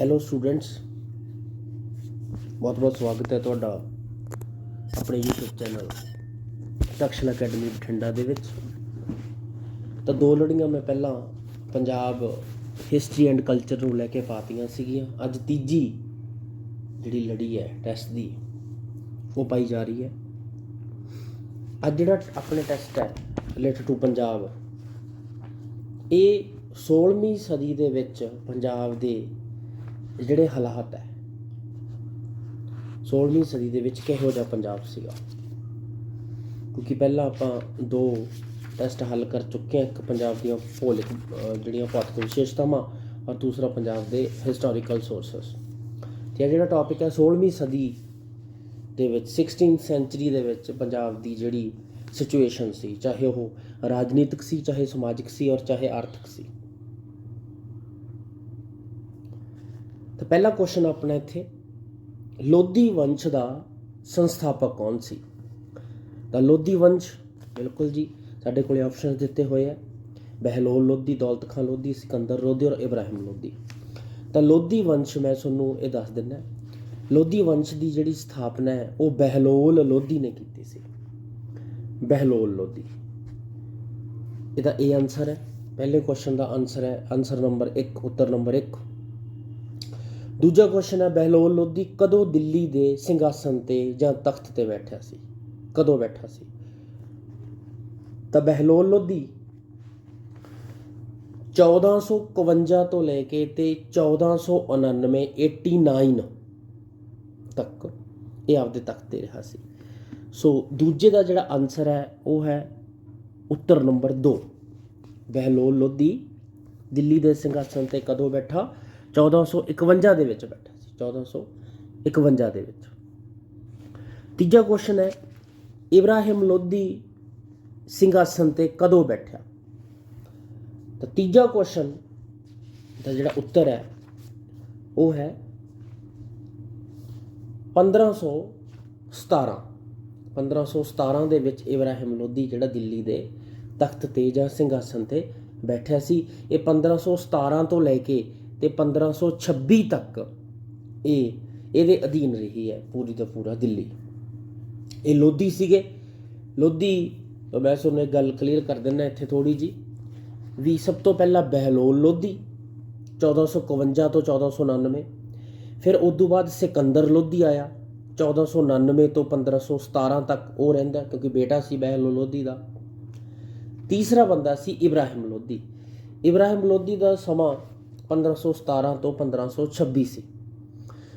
Hello students ਬਹੁਤ ਬਹੁਤ ਸਵਾਗਤ ਹੈ ਤੁਹਾਡਾ ਆਪਣੇ YouTube channel Takshal academy Bathinda ਦੇ ਵਿੱਚ। ਤਾਂ ਦੋ ਲੜੀਆਂ ਮੈਂ ਪਹਿਲਾਂ ਪੰਜਾਬ ਹਿਸਟਰੀ ਐਂਡ ਕਲਚਰ ਨੂੰ ਲੈ ਕੇ ਪਾਤੀਆਂ ਸੀਗੀਆਂ। ਅੱਜ ਤੀਜੀ ਜਿਹੜੀ ਲੜੀ ਹੈ ਟੈਸਟ ਦੀ, ਉਹ ਪਾਈ ਜਾ ਰਹੀ ਹੈ। ਅੱਜ ਜਿਹੜਾ ਆਪਣੇ ਟੈਸਟ ਹੈ ਰਿਲੇਟਡ ਟੂ ਪੰਜਾਬ, ਇਹ 16ਵੀਂ ਸਦੀ ਦੇ ਵਿੱਚ ਪੰਜਾਬ ਦੇ ਜਿਹੜੇ ਹਾਲਾਤ ਹੈ। 16ਵੀਂ ਸਦੀ ਦੇ ਵਿੱਚ ਕਿਹੋ ਜਿਹਾ ਪੰਜਾਬ ਸੀਗਾ? ਕਿਉਂਕਿ ਪਹਿਲਾਂ ਆਪਾਂ ਦੋ ਟੈਸਟ ਹੱਲ ਕਰ ਚੁੱਕੇ ਹਾਂ, ਇੱਕ ਪੰਜਾਬ ਦੀਆਂ ਭੌਲਿਕ ਜਿਹੜੀਆਂ ਭੌਤਿਕ ਵਿਸ਼ੇਸ਼ਤਾਵਾਂ ਔਰ ਦੂਸਰਾ ਪੰਜਾਬ ਦੇ ਹਿਸਟੋਰੀਕਲ ਸੋਰਸਸ ਤੇ ਇਹ ਜਿਹੜਾ ਟੌਪਿਕ ਹੈ 16ਵੀਂ ਸਦੀ ਦੇ ਵਿੱਚ 16th ਸੈਂਚਰੀ ਦੇ ਵਿੱਚ ਪੰਜਾਬ ਦੀ ਜਿਹੜੀ ਸਿਚੁਏਸ਼ਨ ਸੀ, ਚਾਹੇ ਉਹ ਰਾਜਨੀਤਿਕ ਸੀ, ਚਾਹੇ ਸਮਾਜਿਕ ਸੀ, ਔਰ ਚਾਹੇ ਆਰਥਿਕ ਸੀ। ਤਾਂ ਪਹਿਲਾ ਕੁਐਸਚਨ ਆਪਣਾ ਇੱਥੇ, ਲੋਧੀ ਵੰਸ਼ ਦਾ ਸੰਸਥਾਪਕ ਕੌਣ ਸੀ? ਤਾਂ ਲੋਧੀ ਵੰਸ਼, ਬਿਲਕੁਲ ਜੀ, ਸਾਡੇ ਕੋਲੇ ਆਪਸ਼ਨਸ ਦਿੱਤੇ ਹੋਏ ਆ। ਬਹਿਲੋਲ ਲੋਧੀ, ਦੌਲਤ ਖਾਨ ਲੋਧੀ, ਸਿਕੰਦਰ ਲੋਧੀ ਔਰ ਇਬਰਾਹਿਮ ਲੋਧੀ। ਤਾਂ ਲੋਧੀ ਵੰਸ਼ ਮੈਂ ਤੁਹਾਨੂੰ ਇਹ ਦੱਸ ਦਿੰਦਾ ਲੋਧੀ ਵੰਸ਼ ਦੀ ਜਿਹੜੀ ਸਥਾਪਨਾ ਹੈ, ਉਹ ਬਹਿਲੋਲ ਲੋਧੀ ਨੇ ਕੀਤੀ ਸੀ। ਬਹਿਲੋਲ ਲੋਧੀ। ਇਹਦਾ ਇਹ ਆਨਸਰ ਹੈ। ਪਹਿਲੇ ਕੁਐਸਚਨ ਦਾ ਆਨਸਰ ਹੈ ਆਨਸਰ ਨੰਬਰ 1 ਉੱਤਰ ਨੰਬਰ 1 ਦੂਜਾ ਕੁਐਸਚਨ ਹੈ, ਬਹਿਲੋਲ ਲੋਧੀ ਕਦੋਂ ਦਿੱਲੀ ਦੇ ਸਿੰਘਾਸਨ ਤੇ ਜਾਂ ਤਖਤ ਤੇ ਬੈਠਿਆ ਸੀ? ਕਦੋਂ ਬੈਠਾ ਸੀ? ਤਾਂ ਬਹਿਲੋਲ ਲੋਧੀ 1451 ਤੋਂ ਲੈ ਕੇ ਤੇ 1499 89 ਤੱਕ ਇਹ ਆਪਦੇ ਤਖਤ ਤੇ ਰਿਹਾ ਸੀ। ਸੋ ਦੂਜੇ ਦਾ ਜਿਹੜਾ ਆਨਸਰ ਹੈ, ਉਹ ਹੈ ਉੱਤਰ ਨੰਬਰ 2 ਬਹਿਲੋਲ ਲੋਧੀ ਦਿੱਲੀ ਦੇ ਸਿੰਘਾਸਨ ਤੇ ਕਦੋਂ ਬੈਠਾ? 1451 ਦੇ ਵਿੱਚ ਬੈਠਾ ਸੀ 1451 ਦੇ ਵਿੱਚ। ਤੀਜਾ ਕੁਐਸਚਨ ਹੈ, ਇਬਰਾਹਿਮ ਲੋਧੀ ਸਿੰਘਾਸਨ ਤੇ ਕਦੋਂ ਬੈਠਿਆ? ਤਾਂ ਤੀਜਾ ਕੁਐਸਚਨ ਦਾ ਜਿਹੜਾ ਉੱਤਰ ਹੈ, ਉਹ ਹੈ 1517 1517 ਦੇ ਵਿੱਚ ਇਬਰਾਹਿਮ ਲੋਧੀ ਜਿਹੜਾ ਦਿੱਲੀ ਦੇ ਤਖਤ ਤੇ ਜਾਂ ਸਿੰਘਾਸਨ ਤੇ ਬੈਠਿਆ ਸੀ, ਇਹ 1517 ਤੋਂ ਲੈ ਕੇ ਤੇ 1526 ਤੱਕ ਇਹ ਇਹਦੇ ਅਧੀਨ ਰਹੀ ਹੈ ਪੂਰੀ ਦਾ ਪੂਰਾ ਦਿੱਲੀ। ਇਹ ਲੋਧੀ ਸੀਗੇ। ਲੋਧੀ, ਤਾਂ ਮੈਂ ਤੁਹਾਨੂੰ ਇੱਕ ਗੱਲ ਕਲੀਅਰ ਕਰ ਦਿੰਦਾ ਇੱਥੇ ਥੋੜੀ ਜੀ ਵੀ ਸਭ ਤੋਂ ਪਹਿਲਾਂ ਬਹਿਲੋਲ ਲੋਧੀ 1451 ਤੋਂ 1499 ਫਿਰ ਉਸ ਤੋਂ ਬਾਅਦ ਸਿਕੰਦਰ ਲੋਧੀ ਆਇਆ। 1499 ਤੋਂ 1517 ਤੱਕ ਉਹ ਰਹਿੰਦਾ ਕਿਉਂਕਿ ਬੇਟਾ ਸੀ ਬਹਿਲੋਲ ਲੋਧੀ ਦਾ। ਤੀਸਰਾ ਬੰਦਾ ਸੀ ਇਬਰਾਹਿਮ ਲੋਧੀ। ਇਬਰਾਹਿਮ ਲੋਧੀ ਦਾ ਸਮਾਂ 1517 ਤੋਂ 1526 ਸੀ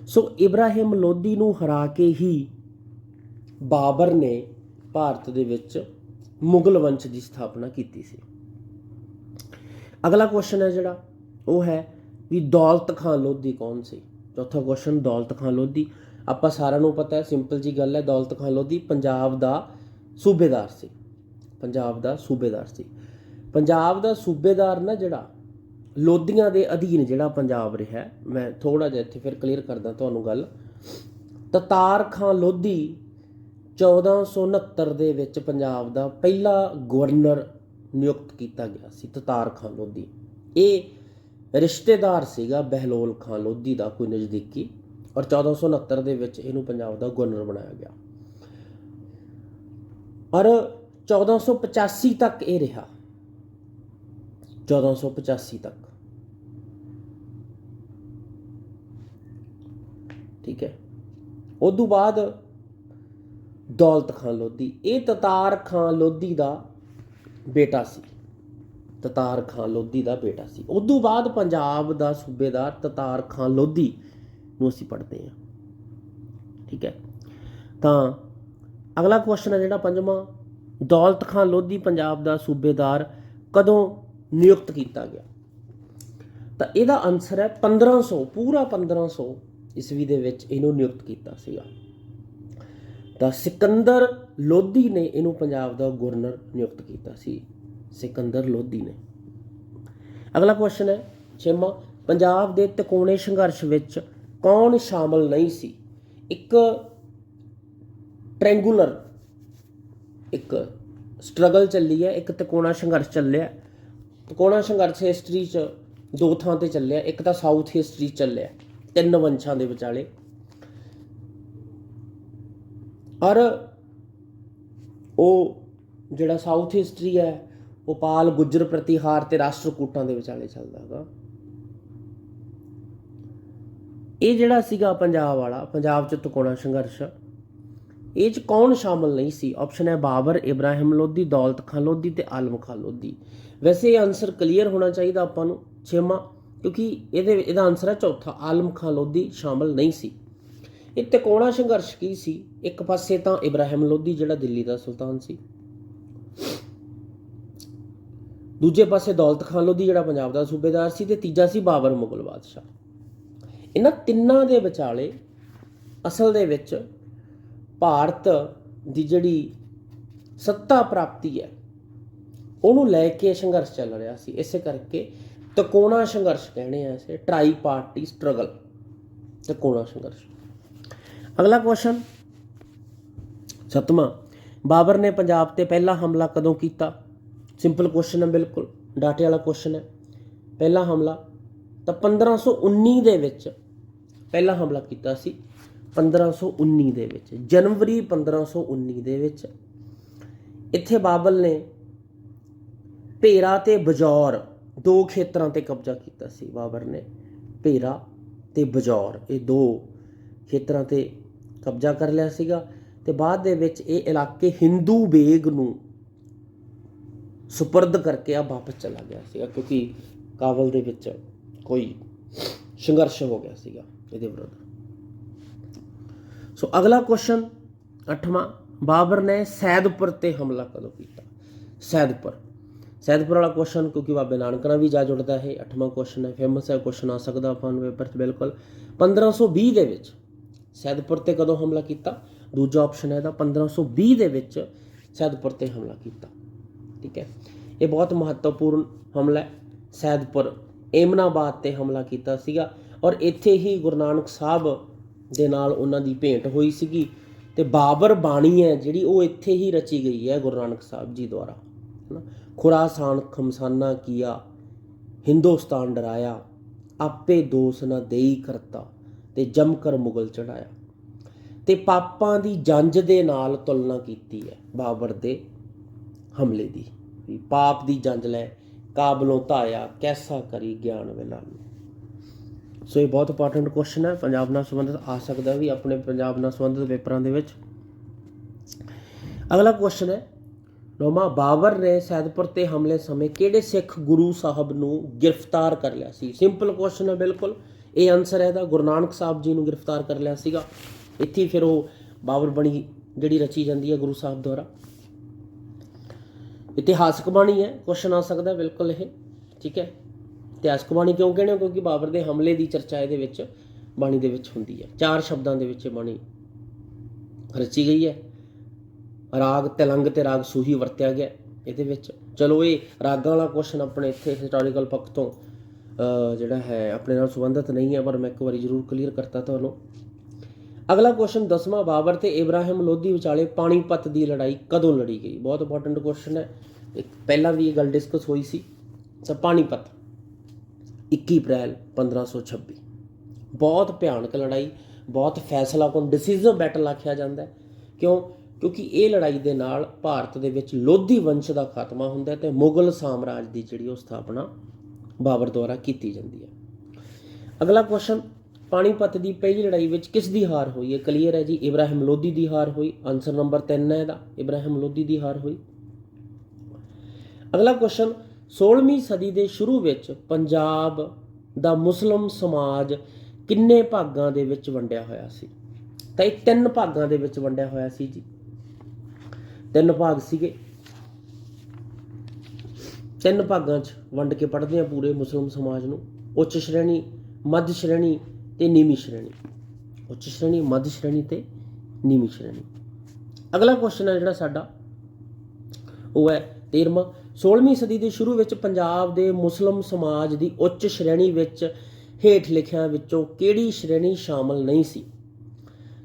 ਸੋ। ਇਬਰਾਹਿਮ ਲੋਧੀ ਨੂੰ ਹਰਾ ਕੇ ਹੀ ਬਾਬਰ ਨੇ ਭਾਰਤ ਦੇ ਵਿੱਚ ਮੁਗਲ ਵੰਸ਼ ਦੀ ਸਥਾਪਨਾ ਕੀਤੀ ਸੀ। ਅਗਲਾ ਕੁਐਸਚਨ ਹੈ ਜਿਹੜਾ, ਉਹ ਹੈ ਵੀ ਦੌਲਤ ਖਾਨ ਲੋਧੀ ਕੌਣ ਸੀ? ਚੌਥਾ ਕੁਐਸਚਨ ਦੌਲਤ ਖਾਨ ਲੋਧੀ। ਆਪਾਂ ਸਾਰਿਆਂ ਨੂੰ ਪਤਾ ਹੈ ਸਿੰਪਲ ਜੀ ਗੱਲ ਹੈ, ਦੌਲਤ ਖਾਨ ਲੋਧੀ ਪੰਜਾਬ ਦਾ ਸੂਬੇਦਾਰ ਸੀ। ਪੰਜਾਬ ਦਾ ਸੂਬੇਦਾਰ ਸੀ। ਪੰਜਾਬ ਦਾ ਸੂਬੇਦਾਰ ਨਾ ਜਿਹੜਾ ਲੋਧੀਆਂ ਦੇ ਅਧੀਨ ਜਿਹੜਾ ਪੰਜਾਬ ਰਿਹਾ, ਮੈਂ ਥੋੜਾ ਜਿਹਾ ਇੱਥੇ ਫਿਰ ਕਲੀਅਰ ਕਰਦਾ ਤੁਹਾਨੂੰ ਗੱਲ। ਤਤਾਰ ਖਾਂ ਲੋਧੀ 1469 ਦੇ ਵਿੱਚ ਪੰਜਾਬ ਦਾ ਪਹਿਲਾ ਗਵਰਨਰ ਨਿਯੁਕਤ ਕੀਤਾ ਗਿਆ ਸੀ, ਤਤਾਰ ਖਾਂ ਲੋਧੀ। ਇਹ ਰਿਸ਼ਤੇਦਾਰ ਸੀਗਾ ਬਹਿਲੋਲ ਖਾਂ ਲੋਧੀ ਦਾ ਕੋਈ ਨਜ਼ਦੀਕੀ ਔਰ 1469 ਦੇ ਵਿੱਚ ਇਹਨੂੰ ਪੰਜਾਬ ਦਾ ਗਵਰਨਰ ਬਣਾਇਆ ਗਿਆ। ਔਰ 1485 ਤੱਕ ਇਹ ਰਿਹਾ। 1485 ਤੱਕ। ਠੀਕ ਹੈ। ਉਦੋਂ ਬਾਅਦ ਦੌਲਤ ਖਾਨ ਲੋਧੀ, ਇਹ ਤਤਾਰ ਖਾਨ ਲੋਧੀ ਦਾ ਬੇਟਾ ਸੀ। ਤਤਾਰ ਖਾਨ ਲੋਧੀ ਦਾ ਬੇਟਾ ਸੀ। ਉਦੋਂ ਬਾਅਦ ਪੰਜਾਬ ਦਾ ਸੂਬੇਦਾਰ ਤਤਾਰ ਖਾਨ ਲੋਧੀ ਨੂੰ ਅਸੀਂ ਪੜ੍ਹਦੇ ਹਾਂ। ਠੀਕ ਹੈ। ਤਾਂ ਅਗਲਾ ਕੁਐਸਚਨ ਹੈ ਜਿਹੜਾ ਪੰਜਵਾਂ, ਦੌਲਤ ਖਾਨ ਲੋਧੀ ਪੰਜਾਬ ਦਾ ਸੂਬੇਦਾਰ ਕਦੋਂ ਨਿਯੁਕਤ ਕੀਤਾ ਗਿਆ? ਤਾਂ ਇਹਦਾ ਆਨਸਰ ਹੈ 1500 ਪੂਰਾ 1500 ਈਸਵੀ ਦੇ ਵਿੱਚ ਇਹਨੂੰ ਨਿਯੁਕਤ ਕੀਤਾ ਸੀਗਾ। ਤਾਂ ਸਿਕੰਦਰ ਲੋਧੀ ਨੇ ਇਹਨੂੰ ਪੰਜਾਬ ਦਾ ਗਵਰਨਰ ਨਿਯੁਕਤ ਕੀਤਾ ਸੀ। ਸਿਕੰਦਰ ਲੋਧੀ ਨੇ। ਅਗਲਾ ਕੁਐਸਚਨ ਹੈ, ਛੇਵਾਂ, ਪੰਜਾਬ ਦੇ ਤਿਕੋਣੇ ਸੰਘਰਸ਼ ਵਿੱਚ ਕੌਣ ਸ਼ਾਮਲ ਨਹੀਂ ਸੀ? ਇੱਕ ਟ੍ਰਾਇੰਗੂਲਰ ਇੱਕ ਸਟਰਗਲ ਚੱਲੀ ਹੈ, ਇੱਕ ਤਿਕੋਣਾ ਸੰਘਰਸ਼ ਚੱਲਿਆ। ਤਿਕੋਣਾ ਸੰਘਰਸ਼ ਹਿਸਟਰੀ 'ਚ ਦੋ ਥਾਂ ਤੇ ਚੱਲਿਆ, ਇੱਕ ਤਾਂ ਸਾਊਥ ਹਿਸਟਰੀ ਚੱਲਿਆ। ਤਿੰਨ ਵੰਸ਼ਾਂ ਦੇ ਵਿਚਾਲੇ। ਔਰ ਉਹ ਜਿਹੜਾ ਸਾਊਥ ਹਿਸਟਰੀ ਹੈ, ਉਹ ਪਾਲ ਗੁੱਜਰ ਪ੍ਰਤੀਹਾਰ ਤੇ ਰਾਸ਼ਟਰਕੂਟਾਂ ਦੇ ਵਿਚਾਲੇ ਚੱਲਦਾ ਹੈਗਾ ਇਹ ਜਿਹੜਾ ਸੀਗਾ ਪੰਜਾਬ ਵਾਲਾ, ਪੰਜਾਬ ਚ ਤਕੋਣਾ ਸੰਘਰਸ਼, ਇਹ ਚ ਕੌਣ ਸ਼ਾਮਲ ਨਹੀਂ ਸੀ? ਆਪਸ਼ਨ ਹੈ ਬਾਬਰ, ਇਬਰਾਹਿਮ ਲੋਧੀ, ਦੌਲਤ ਖਾਨ ਲੋਧੀ ਤੇ ਆਲਮ ਖਾਨ ਲੋਧੀ। ਵੈਸੇ ਇਹ ਆਨਸਰ ਕਲੀਅਰ ਹੋਣਾ ਚਾਹੀਦਾ ਆਪਾਂ ਨੂੰ, ਛੇਵਾਂ ਕਿਉਂਕਿ ਇਹਦੇ ਇਹਦਾ ਆਨਸਰ ਹੈ ਚੌਥਾ। ਆਲਮ ਖਾਨ ਲੋਧੀ ਸ਼ਾਮਲ ਨਹੀਂ ਸੀ। ਇਹ ਤਿਕੋਣਾ ਸੰਘਰਸ਼ ਕੀ ਸੀ? ਇੱਕ ਪਾਸੇ ਤਾਂ ਇਬਰਾਹਿਮ ਲੋਧੀ, ਜਿਹੜਾ ਦਿੱਲੀ ਦਾ ਸੁਲਤਾਨ ਸੀ। ਦੂਜੇ ਪਾਸੇ ਦੌਲਤ ਖਾਨ ਲੋਧੀ, ਜਿਹੜਾ ਪੰਜਾਬ ਦਾ ਸੂਬੇਦਾਰ ਸੀ ਤੇ ਤੀਜਾ ਸੀ ਬਾਬਰ ਮੁਗਲ ਬਾਦਸ਼ਾਹ। ਇਹਨਾਂ ਤਿੰਨਾਂ ਦੇ ਵਿਚਾਲੇ ਅਸਲ ਦੇ ਵਿੱਚ ਭਾਰਤ ਦੀ ਜਿਹੜੀ ਸੱਤਾ ਪ੍ਰਾਪਤੀ ਹੈ, ਉਹਨੂੰ ਲੈ ਕੇ ਸੰਘਰਸ਼ ਚੱਲ ਰਿਹਾ ਸੀ। ਇਸੇ ਕਰਕੇ ਤਕੋਣਾ ਸੰਘਰਸ਼ ਕਹਿੰਦੇ ਆ ਇਸੇ ਟਰਾਈ ਪਾਰਟੀ ਸਟਰਗਲ ਤਕੋਣਾ ਸੰਘਰਸ਼। ਅਗਲਾ ਕੁਐਸਚਨ ਸਤਵਾਂ, ਬਾਬਰ ਨੇ ਪੰਜਾਬ ਤੇ ਪਹਿਲਾ ਹਮਲਾ ਕਦੋਂ ਕੀਤਾ? ਸਿੰਪਲ ਕੁਐਸਚਨ ਹੈ ਬਿਲਕੁਲ। ਡਾਟੇ ਵਾਲਾ ਕੁਐਸਚਨ ਹੈ ਪਹਿਲਾ ਹਮਲਾ ਤਾਂ 1519 ਦੇ ਵਿੱਚ ਪਹਿਲਾ ਹਮਲਾ ਕੀਤਾ ਸੀ। 1519 ਦੇ ਵਿੱਚ, ਜਨਵਰੀ 1519 ਦੇ ਵਿੱਚ। ਇੱਥੇ ਬਾਬਲ ਨੇ ਭੇਰਾ ਤੇ ਬਜੌਰ ਦੋ ਖੇਤਰਾਂ ਤੇ ਕਬਜ਼ਾ ਕੀਤਾ ਸੀ ਬਾਬਰ ਨੇ, ਭੇਰਾ ਤੇ ਬਜੌਰ। ਇਹ ਦੋ ਖੇਤਰਾਂ ਤੇ ਕਬਜ਼ਾ ਕਰ ਲਿਆ ਸੀਗਾ ਤੇ ਬਾਅਦ ਦੇ ਵਿੱਚ ਇਹ ਇਲਾਕੇ ਹਿੰਦੂ ਬੇਗ ਨੂੰ ਸੁਪਰਦ ਕਰਕੇ ਆ ਵਾਪਸ ਚਲਾ ਗਿਆ ਸੀਗਾ ਕਿਉਂਕਿ ਕਾਬਲ ਦੇ ਵਿੱਚ ਕੋਈ ਸੰਘਰਸ਼ ਹੋ ਗਿਆ ਸੀਗਾ ਇਹਦੇ ਵਿਰੁੱਧ। ਸੋ ਅਗਲਾ ਕੁਐਸਚਨ ਅੱਠਵਾਂ, ਬਾਬਰ ਨੇ ਸੈਦਪੁਰ ਤੇ ਹਮਲਾ ਕਦੋਂ ਕੀਤਾ? ਸੈਦਪੁਰ। ਸੈਦਪੁਰ ਵਾਲਾ ਕੁਐਸਚਨ ਕਿਉਂਕਿ ਬਾਬੇ ਨਾਨਕ ਨਾਲ ਵੀ ਜਾ ਜੁੜਦਾ ਹੈ ਅੱਠਵਾਂ ਕੁਐਸਚਨ ਹੈ ਫੇਮਸ ਹੈ ਕੁਐਸਚਨ ਆ ਸਕਦਾ ਆਪਾਂ ਨੂੰ ਪੇਪਰ 'ਚ, ਬਿਲਕੁਲ। 1520 ਦੇ ਵਿੱਚ ਸੈਦਪੁਰ ਤੇ ਕਦੋਂ ਹਮਲਾ ਕੀਤਾ? ਦੂਜਾ ਆਪਸ਼ਨ ਹੈ ਇਹਦਾ 1520 ਦੇ ਵਿੱਚ ਸੈਦਪੁਰ ਤੇ ਹਮਲਾ ਕੀਤਾ। ਠੀਕ ਹੈ? ਇਹ ਬਹੁਤ ਮਹੱਤਵਪੂਰਨ ਹਮਲਾ ਹੈ। ਸੈਦਪੁਰ ਏਮਨਾਬਾਦ ਤੇ ਹਮਲਾ ਕੀਤਾ ਸੀਗਾ ਔਰ ਇੱਥੇ ਹੀ ਗੁਰੂ ਨਾਨਕ ਸਾਹਿਬ ਦੇ ਨਾਲ ਉਹਨਾਂ ਦੀ ਭੇਂਟ ਹੋਈ ਸੀਗੀ ਤੇ ਬਾਬਰ ਬਾਣੀ ਹੈ ਜਿਹੜੀ ਉਹ ਇੱਥੇ ਹੀ ਰਚੀ ਗਈ ਹੈ ਗੁਰੂ ਨਾਨਕ ਸਾਹਿਬ ਜੀ ਦੁਆਰਾ। ਹਨਾ ਖੁਰਾਸਾਨ, ਖਮਸਾਨਾ ਕੀਆ, ਹਿੰਦੁਸਤਾਨ ਡਰਾਇਆ, ਆਪੇ ਦੋਸ ਨਾ ਦੇਈ ਕਰਤਾ ਤੇ ਜਮ ਕਰ ਮੁਗਲ ਚੜਾਇਆ। ਤੇ ਪਾਪਾਂ ਦੀ ਜੰਜ ਦੇ ਨਾਲ ਤੁਲਨਾ ਕੀਤੀ ਹੈ ਬਾਬਰ ਦੇ ਹਮਲੇ ਦੀ। ਵੀ ਪਾਪ ਦੀ ਜੰਜ ਲੈ, ਕਾਬਲੋਂ ਧਾਇਆ, ਕੈਸਾ ਕਰੀ ਗਿਆਨ ਵਿਲਾਨ। ਸੋ ਇਹ ਬਹੁਤ ਇੰਪੋਰਟੈਂਟ ਕੁਐਸਚਨ ਹੈ। ਪੰਜਾਬ ਨਾਲ ਸੰਬੰਧਿਤ ਆ ਸਕਦਾ ਵੀ ਆਪਣੇ ਪੰਜਾਬ ਨਾਲ ਸੰਬੰਧਿਤ ਪੇਪਰਾਂ ਦੇ ਵਿੱਚ ਅਗਲਾ ਕੁਐਸਚਨ ਹੈ ਨੋਮਾ ਬਾਬਰ ਨੇ ਸੈਦਪੁਰ ਤੇ ਹਮਲੇ ਸਮੇਂ ਕਿਹੜੇ ਸਿੱਖ ਗੁਰੂ ਸਾਹਿਬ ਨੂੰ ਗ੍ਰਿਫਤਾਰ ਕਰ ਲਿਆ ਸੀ? ਸਿੰਪਲ ਕੁਐਸਚਨ ਹੈ, ਬਿਲਕੁਲ। ਇਹ ਆਨਸਰ ਹੈ ਇਹਦਾ। ਗੁਰੂ ਨਾਨਕ ਸਾਹਿਬ ਜੀ ਨੂੰ ਗ੍ਰਿਫਤਾਰ ਕਰ ਲਿਆ ਸੀਗਾ। ਇੱਥੇ ਫਿਰ ਉਹ ਬਾਬਰ ਬਣੀ, ਜਿਹੜੀ ਰਚੀ ਜਾਂਦੀ ਹੈ ਗੁਰੂ ਸਾਹਿਬ ਦੁਆਰਾ। ਇਤਿਹਾਸਕ ਬਾਣੀ ਹੈ ਕੁਐਸਚਨ ਆ ਸਕਦਾ, ਬਿਲਕੁਲ ਇਹ। ਠੀਕ ਹੈ? ਇਤਿਹਾਸਕ ਬਾਣੀ ਕਿਉਂ ਕਹਿੰਦੇ ਹੋ? ਕਿਉਂਕਿ ਬਾਬਰ ਦੇ ਹਮਲੇ ਦੀ ਚਰਚਾ ਇਹਦੇ ਵਿੱਚ, ਬਾਣੀ ਦੇ ਵਿੱਚ ਹੁੰਦੀ ਹੈ। ਚਾਰ ਸ਼ਬਦਾਂ ਦੇ ਵਿੱਚ ਇਹ ਬਾਣੀ ਰਚੀ ਗਈ ਹੈ। ਰਾਗ ਤਿਲੰਗ ਤੇ ਰਾਗ ਸੂਹੀ ਵਰਤਿਆ ਗਿਆ ਇਹਦੇ ਵਿੱਚ। ਚਲੋ ਇਹ ਰਾਗਾਂ ਵਾਲਾ ਕੁਐਸਚਨ ਆਪਣੇ ਇੱਥੇ ਹਿਸਟੋਰੀਕਲ ਪੱਖ ਤੋਂ ਜਿਹੜਾ ਹੈ, ਆਪਣੇ ਨਾਲ ਸੰਬੰਧਿਤ ਨਹੀਂ ਹੈ, ਪਰ ਮੈਂ ਇੱਕ ਵਾਰੀ ਜ਼ਰੂਰ ਕਲੀਅਰ ਕਰਤਾ ਤੁਹਾਨੂੰ। ਅਗਲਾ ਕੁਐਸਚਨ ਦਸਵਾਂ, ਬਾਬਰ ਤੇ ਇਬਰਾਹਿਮ ਲੋਧੀ ਵਿਚਾਲੇ ਪਾਣੀਪਤ ਦੀ ਲੜਾਈ ਕਦੋਂ ਲੜੀ ਗਈ? ਬਹੁਤ ਇੰਪੋਰਟੈਂਟ ਕੁਐਸਚਨ ਹੈ। ਇੱਕ ਪਹਿਲਾਂ ਵੀ ਇਹ ਗੱਲ ਡਿਸਕਸ ਹੋਈ ਸੀ। ਤਾਂ ਪਾਣੀਪਤ 21 ਅਪ੍ਰੈਲ 1526 ਬਹੁਤ ਭਿਆਨਕ ਲੜਾਈ, ਬਹੁਤ ਫੈਸਲਾਕੁਨ ਡਿਸੀਜਨ ਬੈਟਲ ਆਖਿਆ ਜਾਂਦਾ ਹੈ। ਕਿਉਂ? ਕਿਉਂਕਿ ਇਹ ਲੜਾਈ ਦੇ ਨਾਲ ਭਾਰਤ ਦੇ ਵਿੱਚ ਲੋਧੀ ਵੰਸ਼ ਦਾ ਖਾਤਮਾ ਹੁੰਦਾ ਹੈ ਤੇ ਮੁਗਲ ਸਾਮਰਾਜ ਦੀ ਜਿਹੜੀ ਉਹ ਸਥਾਪਨਾ ਬਾਬਰ ਦੁਆਰਾ ਕੀਤੀ ਜਾਂਦੀ ਹੈ। ਅਗਲਾ ਕੁਐਸਚਨ ਪਾਣੀਪਤ ਦੀ ਪਹਿਲੀ ਲੜਾਈ ਵਿੱਚ ਕਿਸ ਦੀ ਹਾਰ ਹੋਈ? ਹੈ ਕਲੀਅਰ ਹੈ ਜੀ, ਇਬਰਾਹਿਮ ਲੋਧੀ ਦੀ ਹਾਰ ਹੋਈ। ਆਨਸਰ ਨੰਬਰ 3 ਹੈ ਇਹਦਾ, ਇਬਰਾਹਿਮ ਲੋਧੀ ਦੀ ਹਾਰ ਹੋਈ। ਅਗਲਾ ਕੁਐਸਚਨ 16ਵੀਂ ਸਦੀ ਦੇ ਸ਼ੁਰੂ ਵਿੱਚ ਪੰਜਾਬ ਦਾ ਮੁਸਲਮ ਸਮਾਜ ਕਿੰਨੇ ਭਾਗਾਂ ਦੇ ਵਿੱਚ ਵੰਡਿਆ ਹੋਇਆ ਸੀ? ਤਾਂ ਇਹ ਤਿੰਨ ਭਾਗਾਂ ਦੇ ਵਿੱਚ ਵੰਡਿਆ ਹੋਇਆ ਸੀ ਜੀ। ਤਿੰਨ ਭਾਗ ਸੀਗੇ। ਤਿੰਨ ਭਾਗਾਂ 'ਚ ਵੰਡ ਕੇ ਪੜ੍ਹਦੇ ਆ ਪੂਰੇ ਮੁਸਲਮ ਸਮਾਜ ਨੂੰ। ਉੱਚ ਸ਼੍ਰੇਣੀ, ਮੱਧ ਸ਼੍ਰੇਣੀ ਤੇ ਨੀਵੀਂ ਸ਼੍ਰੇਣੀ। ਉੱਚ ਸ਼੍ਰੇਣੀ, ਮੱਧ ਸ਼੍ਰੇਣੀ ਤੇ ਨੀਵੀਂ ਸ਼੍ਰੇਣੀ। ਅਗਲਾ ਕੁਐਸਚਨ ਹੈ ਜਿਹੜਾ ਸਾਡਾ, ਉਹ ਹੈ 13ਵਾਂ 16ਵੀਂ ਸਦੀ ਦੇ ਸ਼ੁਰੂ ਵਿੱਚ ਪੰਜਾਬ ਦੇ ਮੁਸਲਮ ਸਮਾਜ ਦੀ ਉੱਚ ਸ਼੍ਰੇਣੀ ਵਿੱਚ ਹੇਠ ਲਿਖਿਆਂ ਵਿੱਚੋਂ ਕਿਹੜੀ ਸ਼੍ਰੇਣੀ ਸ਼ਾਮਲ ਨਹੀਂ ਸੀ?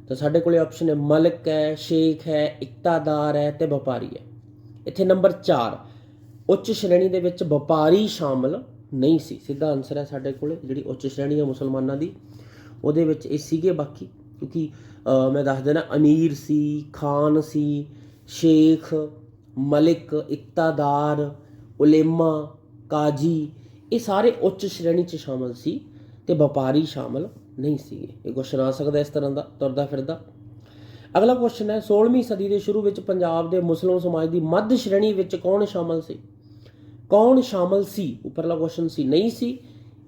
ਤਾਂ ਸਾਡੇ ਕੋਲੇ ਆਪਸ਼ਨ ਹੈ ਮਲਕ ਹੈ, ਸ਼ੇਖ ਹੈ, ਇਕਤਾਦਾਰ ਹੈ ਤੇ ਵਪਾਰੀ ਹੈ। ਇੱਥੇ ਨੰਬਰ 4 ਉੱਚ ਸ਼੍ਰੇਣੀ ਦੇ ਵਿੱਚ ਵਪਾਰੀ ਸ਼ਾਮਲ ਨਹੀਂ ਸੀ। ਸਿੱਧਾ ਆਨਸਰ ਹੈ ਸਾਡੇ ਕੋਲੇ, ਜਿਹੜੀ ਉੱਚ ਸ਼੍ਰੇਣੀ ਹੈ ਮੁਸਲਮਾਨਾਂ ਦੀ, ਉਹਦੇ ਵਿੱਚ ਇਹ ਸੀਗੇ ਬਾਕੀ, ਕਿਉਂਕਿ ਮੈਂ ਦੱਸ ਦੇਣਾ ਅਮੀਰ ਸੀ, ਖਾਨ ਸੀ, ਸ਼ੇਖ, ਮਲਿਕ, ਇਕਤਾਦਾਰ, ਉਲੇਮਾ, ਕਾਜੀ, ਇਹ ਸਾਰੇ ਉੱਚ ਸ਼੍ਰੇਣੀ 'ਚ ਸ਼ਾਮਲ ਸੀ ਤੇ ਵਪਾਰੀ ਸ਼ਾਮਲ ਨਹੀਂ ਸੀਗੇ। ਇਹ ਕੁਐਸਚਨ ਆ ਸਕਦਾ ਇਸ ਤਰ੍ਹਾਂ ਦਾ, ਤੁਰਦਾ ਫਿਰਦਾ। ਅਗਲਾ ਕੁਐਸਚਨ ਹੈ 16ਵੀਂ ਸਦੀ ਦੇ ਸ਼ੁਰੂ ਵਿੱਚ ਪੰਜਾਬ ਦੇ ਮੁਸਲਿਮ ਸਮਾਜ ਦੀ ਮੱਧ ਸ਼੍ਰੇਣੀ ਵਿੱਚ ਕੌਣ ਸ਼ਾਮਲ ਸੀ? ਕੌਣ ਸ਼ਾਮਲ ਸੀ? ਉੱਪਰਲਾ ਕੁਐਸਚਨ ਸੀ, ਨਹੀਂ ਸੀ।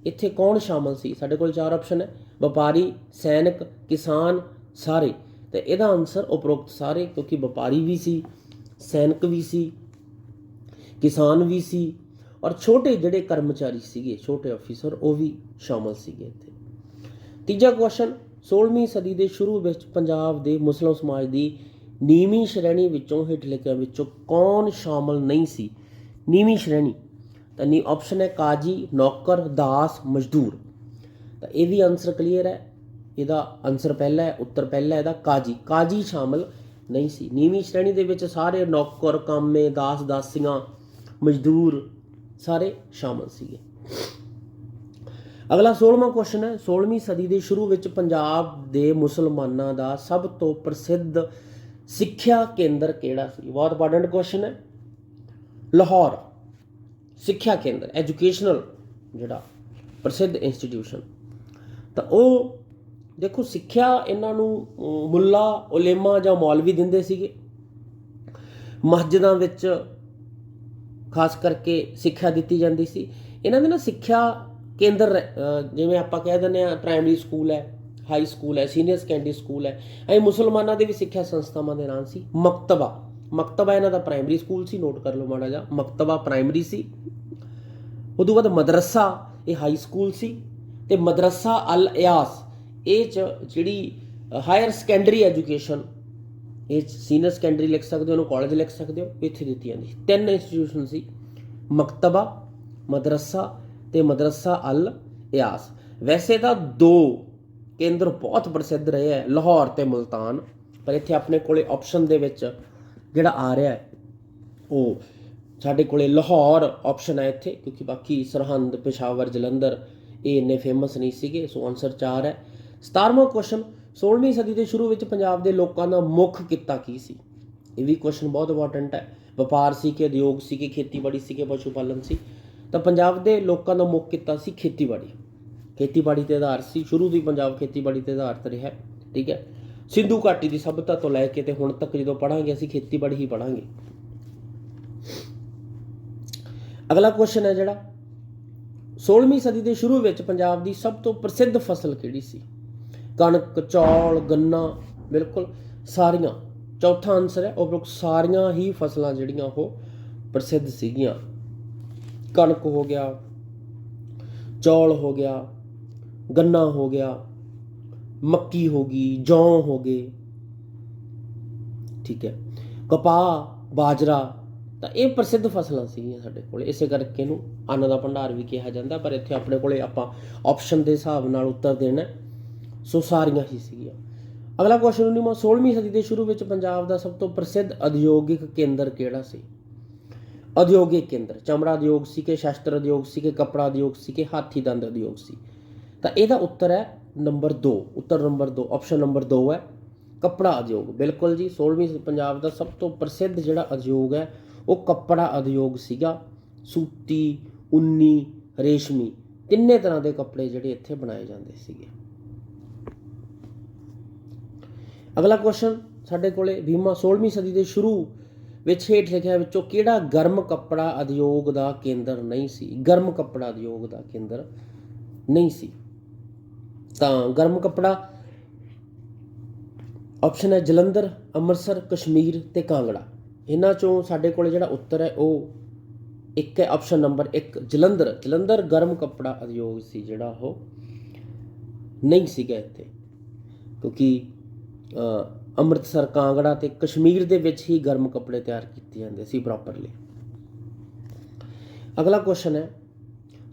ਇੱਥੇ ਕੌਣ ਸ਼ਾਮਲ ਸੀ? ਸਾਡੇ ਕੋਲ ਚਾਰ ਆਪਸ਼ਨ ਹੈ, ਵਪਾਰੀ, ਸੈਨਿਕ, ਕਿਸਾਨ, ਸਾਰੇ। ਤੇ ਇਹਦਾ ਆਨਸਰ ਉਪਰੋਕਤ ਸਾਰੇ, ਕਿਉਂਕਿ ਵਪਾਰੀ ਵੀ ਸੀ, ਸੈਨਿਕ ਵੀ ਸੀ, ਕਿਸਾਨ ਵੀ ਸੀ, ਔਰ ਛੋਟੇ ਜਿਹੜੇ ਕਰਮਚਾਰੀ ਸੀਗੇ, ਛੋਟੇ ਅਫੀਸਰ ਉਹ ਵੀ ਸ਼ਾਮਲ ਸੀਗੇ ਇੱਥੇ। ਤੀਜਾ ਕੁਐਸਚਨ 16ਵੀਂ ਸਦੀ ਦੇ ਸ਼ੁਰੂ ਵਿੱਚ ਪੰਜਾਬ ਦੇ ਮੁਸਲਿਮ ਸਮਾਜ ਦੀ ਨੀਵੀਂ ਸ਼੍ਰੇਣੀ ਵਿੱਚੋਂ ਹੇਠ ਲਿਖਿਆਂ ਵਿੱਚੋਂ ਕੌਣ ਸ਼ਾਮਲ ਨਹੀਂ ਸੀ? ਨੀਵੀਂ ਸ਼੍ਰੇਣੀ, ਤਾਂ ਨੀ ਆਪਸ਼ਨ ਹੈ ਕਾਜੀ, ਨੌਕਰ, ਦਾਸ, ਮਜ਼ਦੂਰ। ਤਾਂ ਇਹ ਵੀ ਆਨਸਰ ਕਲੀਅਰ ਹੈ। ਇਹਦਾ ਆਨਸਰ ਪਹਿਲਾ ਹੈ, ਉੱਤਰ ਪਹਿਲਾ ਇਹਦਾ ਕਾਜੀ। ਕਾਜੀ ਸ਼ਾਮਲ ਨਹੀਂ ਸੀ। ਨੀਵੀਂ ਸ਼੍ਰੇਣੀ ਦੇ ਵਿੱਚ ਸਾਰੇ ਨੌਕਰ, ਕਾਮੇ, ਦਾਸ, ਦਾਸੀਆਂ, ਮਜ਼ਦੂਰ ਸਾਰੇ ਸ਼ਾਮਲ ਸੀਗੇ। ਅਗਲਾ 16ਵਾਂ ਕੁਐਸਚਨ ਹੈ 16ਵੀਂ ਸਦੀ ਦੇ ਸ਼ੁਰੂ ਵਿੱਚ ਪੰਜਾਬ ਦੇ ਮੁਸਲਮਾਨਾਂ ਦਾ ਸਭ ਤੋਂ ਪ੍ਰਸਿੱਧ ਸਿੱਖਿਆ ਕੇਂਦਰ ਕਿਹੜਾ ਸੀ? ਬਹੁਤ ਇੰਪੋਰਟੈਂਟ ਕੁਐਸਚਨ ਹੈ। ਲਾਹੌਰ ਸਿੱਖਿਆ ਕੇਂਦਰ ਐਜੂਕੇਸ਼ਨਲ ਜਿਹੜਾ ਪ੍ਰਸਿੱਧ ਇੰਸਟੀਟਿਊਸ਼ਨ ਤਾਂ ਉਹ ਦੇਖੋ ਸਿੱਖਿਆ ਇਹਨਾਂ ਨੂੰ ਮੁੱਲਾ, ਉਲੇਮਾ ਜਾਂ ਮੌਲਵੀ ਦਿੰਦੇ ਸੀਗੇ। ਮਸਜਿਦਾਂ ਵਿੱਚ ਖਾਸ ਕਰਕੇ ਸਿੱਖਿਆ ਦਿੱਤੀ ਜਾਂਦੀ ਸੀ। ਇਹਨਾਂ ਦੇ ਨਾ ਸਿੱਖਿਆ ਕੇਂਦਰ ਅਹ, ਜਿਵੇਂ ਆਪਾਂ ਕਹਿ ਦਿੰਦੇ ਆ ਪ੍ਰਾਇਮਰੀ ਸਕੂਲ ਹੈ ਹਾਈ ਸਕੂਲ ਹੈ ਸੀਨੀਅਰ ਸੈਕੰਡਰੀ ਸਕੂਲ ਹੈ ਇਹ ਮੁਸਲਮਾਨਾਂ ਦੇ ਵੀ ਸਿੱਖਿਆ ਸੰਸਥਾਵਾਂ ਦੇ ਨਾਮ ਸੀ ਮਕਤਬਾ ਮਕਤਬਾ ਇਹਨਾਂ ਦਾ ਪ੍ਰਾਇਮਰੀ ਸਕੂਲ ਸੀ ਨੋਟ ਕਰ ਲਓ ਮਾੜਾ ਜਿਹਾ ਮਕਤਬਾ ਪ੍ਰਾਇਮਰੀ ਸੀ ਉਦੋਂ ਬਾਅਦ ਮਦਰਸਾ ਇਹ ਹਾਈ ਸਕੂਲ ਸੀ ਤੇ ਮਦਰਸਾ ਅਲ ਇਆਸ ਇਹ ਚ ਜਿਹੜੀ ਹਾਇਰ ਸੈਕੰਡਰੀ ਐਜੂਕੇਸ਼ਨ ਇਹ ਸੀਨੀਅਰ ਸੈਕੰਡਰੀ ਲਿਖ ਸਕਦੇ ਹੋ ਉਹਨੂੰ ਕਾਲਜ ਲਿਖ ਸਕਦੇ ਹੋ ਇੱਥੇ ਦਿੱਤੀ ਜਾਂਦੀ ਸੀ। ਤਿੰਨ ਇੰਸਟੀਟਿਊਸ਼ਨ ਸੀ ਮਕਤਬਾ ਮਦਰਸਾ ਤੇ ਮਦਰਸਾ ਅਲ ਇਆਸ। ਵੈਸੇ ਤਾਂ ਦੋ ਕੇਂਦਰ ਬਹੁਤ ਪ੍ਰਸਿੱਧ ਰਹੇ ਹੈ, ਲਾਹੌਰ ਤੇ ਮੁਲਤਾਨ। ਪਰ ਇੱਥੇ ਆਪਣੇ ਕੋਲੇ ਆਪਸ਼ਨ ਦੇ ਵਿੱਚ ਜਿਹੜਾ ਆ ਰਿਹਾ ਹੈ, ਉਹ ਸਾਡੇ ਕੋਲੇ ਲਾਹੌਰ ਆਪਸ਼ਨ ਹੈ ਇੱਥੇ, ਕਿਉਂਕਿ ਬਾਕੀ ਸਰਹੰਦ, ਪੇਸ਼ਾਵਰ, ਜਲੰਧਰ, ਇਹ ਇੰਨੇ ਫੇਮਸ ਨਹੀਂ ਸੀਗੇ ਸੋ ਆਨਸਰ 4 ਹੈ। 17ਵਾਂ ਕੁਐਸਚਨ 16ਵੀਂ ਸਦੀ ਦੇ ਸ਼ੁਰੂ ਵਿੱਚ ਪੰਜਾਬ ਦੇ ਲੋਕਾਂ ਦਾ ਮੁੱਖ ਕਿੱਤਾ ਕੀ ਸੀ? ਇਹ ਵੀ ਕੁਐਸਚਨ ਬਹੁਤ ਇੰਪੋਰਟੈਂਟ ਹੈ। ਵਪਾਰ ਸੀ ਕਿ ਉਦਯੋਗ ਸੀ ਕਿ ਖੇਤੀਬਾੜੀ ਸੀ ਕਿ ਪਸ਼ੂ ਪਾਲਣ ਸੀ? ਤਾਂ ਪੰਜਾਬ ਦੇ ਲੋਕਾਂ ਦਾ ਮੁੱਖ ਕਿੱਤਾ ਸੀ ਖੇਤੀਬਾੜੀ। ਖੇਤੀਬਾੜੀ ਤੇ ਆਧਾਰ ਸੀ, ਸ਼ੁਰੂ ਤੋਂ ਪੰਜਾਬ ਖੇਤੀਬਾੜੀ ਤੇ ਆਧਾਰਿਤ ਰਿਹਾ, ਠੀਕ ਹੈ। ਸਿੰਧੂ ਘਾਟੀ ਦੀ ਸਭਿਅਤਾ ਤੋਂ ਲੈ ਕੇ ਤੇ ਹੁਣ ਤੱਕ ਜਦੋਂ ਪੜਾਂਗੇ ਅਸੀਂ ਖੇਤੀਬਾੜੀ ਹੀ ਪੜਾਂਗੇ ਅਗਲਾ ਕੁਐਸਚਨ ਹੈ ਜਿਹੜਾ 16ਵੀਂ ਸਦੀ ਦੇ ਸ਼ੁਰੂ ਵਿੱਚ ਪੰਜਾਬ ਦੀ ਸਭ ਤੋਂ ਪ੍ਰਸਿੱਧ ਫਸਲ ਕਿਹੜੀ ਸੀ? ਕਣਕ, ਚੌਲ, ਗੰਨਾ, ਬਿਲਕੁਲ ਸਾਰੀਆਂ। ਚੌਥਾ ਆਨਸਰ ਹੈ ਉਪਰੋਕਤ ਸਾਰੀਆਂ ਹੀ ਫਸਲਾਂ ਜਿਹੜੀਆਂ ਉਹ ਪ੍ਰਸਿੱਧ ਸੀਗੀਆਂ। ਕਣਕ ਹੋ ਗਿਆ, ਚੌਲ ਹੋ ਗਿਆ, ਗੰਨਾ ਹੋ ਗਿਆ, ਮੱਕੀ ਹੋ ਗਈ, ਜੌਂ ਹੋ ਗਏ। ਠੀਕ ਹੈ। ਕਪਾਹ, ਬਾਜਰਾ ਤਾਂ ਇਹ ਪ੍ਰਸਿੱਧ ਫਸਲਾਂ ਸੀਗੀਆਂ ਸਾਡੇ ਕੋਲ। ਇਸੇ ਕਰਕੇ ਇਹਨੂੰ ਅੰਨ ਦਾ ਭੰਡਾਰ ਵੀ ਕਿਹਾ ਜਾਂਦਾ, ਪਰ ਇੱਥੇ ਆਪਣੇ ਕੋਲੇ ਆਪਾਂ ਆਪਸ਼ਨ ਦੇ ਹਿਸਾਬ ਨਾਲ ਉੱਤਰ ਦੇਣਾ ਸੋ ਸਾਰੀਆਂ ਹੀ ਸੀਗੀਆਂ। ਅਗਲਾ ਕੁਐਸਚਨ 19ਵਾਂ 16ਵੀਂ ਸਦੀ ਦੇ ਸ਼ੁਰੂ ਵਿੱਚ ਪੰਜਾਬ ਦਾ ਸਭ ਤੋਂ ਪ੍ਰਸਿੱਧ ਉਦਯੋਗਿਕ ਕੇਂਦਰ ਕਿਹੜਾ ਸੀ? ਉਦਯੋਗਿਕ ਕੇਂਦਰ, ਚਮੜਾ ਉਦਯੋਗ ਸੀ ਕਿ ਸ਼ਸਤਰ ਉਦਯੋਗ ਸੀ ਕਿ ਕਪੜਾ ਉਦਯੋਗ ਸੀ ਕਿ ਹਾਥੀ ਦੰਦ ਉਦਯੋਗ ਸੀ। ਤਾਂ ਇਹਦਾ ਉੱਤਰ ਹੈ ਨੰਬਰ 2 ਉੱਤਰ ਨੰਬਰ 2 ਆਪਸ਼ਨ ਨੰਬਰ 2 ਹੈ ਕਪੜਾ ਉਦਯੋਗ। ਬਿਲਕੁਲ ਜੀ 16ਵੀਂ ਪੰਜਾਬ ਦਾ ਸਭ ਤੋਂ ਪ੍ਰਸਿੱਧ ਜਿਹੜਾ ਉਦਯੋਗ ਹੈ, ਉਹ ਕਪੜਾ ਉਦਯੋਗ ਸੀਗਾ। ਸੂਤੀ, ਉਨੀ, ਰੇਸ਼ਮੀ, ਤਿੰਨੇ ਤਰ੍ਹਾਂ ਦੇ ਕੱਪੜੇ ਜਿਹੜੇ ਇੱਥੇ ਬਣਾਏ ਜਾਂਦੇ ਸੀਗੇ। ਅਗਲਾ ਕੁਐਸਚਨ ਸਾਡੇ ਕੋਲੇ ਭੀਮਾ 16ਵੀਂ ਸਦੀ ਦੇ ਸ਼ੁਰੂ ਵਿੱਚ ਹੇਠ ਲਿਖਿਆ ਵਿੱਚੋਂ ਕਿਹੜਾ ਗਰਮ ਕੱਪੜਾ ਉਦਯੋਗ ਦਾ ਕੇਂਦਰ ਨਹੀਂ ਸੀ? ਗਰਮ ਕੱਪੜਾ ਉਦਯੋਗ ਦਾ ਕੇਂਦਰ ਨਹੀਂ ਸੀ। ਤਾਂ ਗਰਮ ਕੱਪੜਾ ਆਪਸ਼ਨ ਹੈ ਜਲੰਧਰ, ਅੰਮ੍ਰਿਤਸਰ, ਕਸ਼ਮੀਰ ਤੇ ਕਾਂਗੜਾ। ਇਹਨਾਂ ਚੋਂ ਸਾਡੇ ਕੋਲ ਜਿਹੜਾ ਉੱਤਰ ਹੈ, ਉਹ ਇੱਕ ਹੈ ਆਪਸ਼ਨ ਨੰਬਰ 1 ਜਲੰਧਰ। ਜਲੰਧਰ ਗਰਮ ਕੱਪੜਾ ਉਦਯੋਗ ਸੀ ਜਿਹੜਾ ਉਹ ਨਹੀਂ ਸੀਗਾ ਇੱਥੇ। ਕਿਉਂਕਿ ਅੰਮ੍ਰਿਤਸਰ, ਕਾਂਗੜਾ ਤੇ ਕਸ਼ਮੀਰ ਦੇ ਵਿੱਚ ਹੀ ਗਰਮ ਕੱਪੜੇ ਤਿਆਰ ਕੀਤੇ ਜਾਂਦੇ ਸੀ ਪ੍ਰੋਪਰਲੀ ਅਗਲਾ ਕੁਐਸਚਨ ਹੈ